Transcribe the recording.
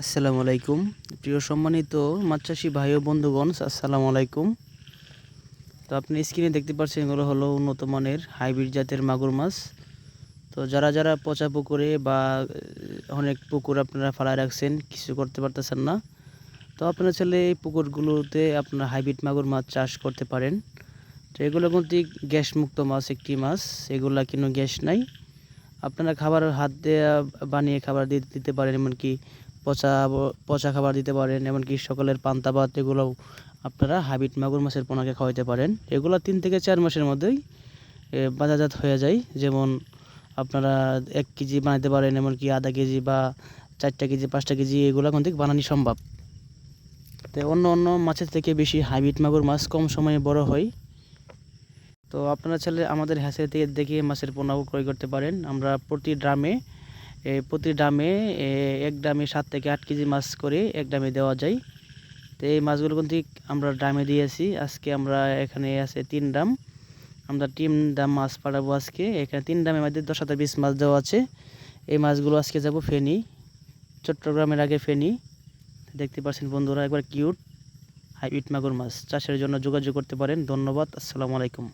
আসসালামু আলাইকুম। প্রিয় সম্মানিত মাছ চাষি ভাই ও বন্ধুগণ, আসসালামু আলাইকুম। তো আপনি স্ক্রিনে দেখতে পাচ্ছেন এগুলো হলো উন্নত মানের হাইব্রিড জাতের মাগুর মাছ। তো যারা যারা পচা পুকুরে বা অনেক পুকুর আপনারা ফালায় রাখছেন, কিছু করতে পারতেছেন না। তো আপনারা চাইলে এই পুকুরগুলোতে আপনারা হাইব্রিড মাগুর মাছ চাষ করতে পারেন। তো এগুলো কিন্তু গ্যাস মুক্ত মাছ, একটি মাছ। এগুলা কোনো গ্যাস নাই। আপনারা খাবার হাত দিয়ে বানিয়ে খাবার দিতে পারেন, এমনকি পচা পচা খাবার দিতে পারেন, এমনকি সকালের পান্তা ভাত এগুলো আপনারা হাবিট মাগুর মাছের পোনাকে খাওয়াইতে পারেন। এগুলো তিন থেকে চার মাসের মধ্যেই বাজারজাত হয়ে যায়। যেমন আপনারা এক কেজি বানাতে পারেন, এমনকি আধা কেজি বা চারটা কেজি, পাঁচটা কেজি, এগুলো কিন্তু বানানো সম্ভব। তো অন্য অন্য মাছের থেকে বেশি হাইব্রিড মাগুর মাছ কম সময়ে বড় হয়। তো আপনারা চাইলে আমাদের হ্যাসের থেকে দেখে মাছের পোনাও ক্রয় করতে পারেন। আমরা প্রতি ড্রামে প্রতি ড্রামে এক ড্রামে সাত থেকে আট কেজি মাছ করে এক ড্রামে দেওয়া যায়। তো এই মাছগুলো কিন্তু আমরা ড্রামে দিয়েছি। আজকে আমরা এখানে আছে তিন ড্রাম আমরা তিন ড্রাম মাছ পাঠাবো আজকে। এখানে তিন ড্রামের মধ্যে দশ হাজার বিশ মাছ দেওয়া আছে। এই মাছগুলো আজকে যাব ফেনি, চট্টগ্রামের আগে ফেনি। দেখতে পাচ্ছেন বন্ধুরা, একবার কিউট, হাইব্রিড মাগুর মাছ। চাষের জন্য যোগাযোগ করতে পারেন। ধন্যবাদ, আসসালামু আলাইকুম।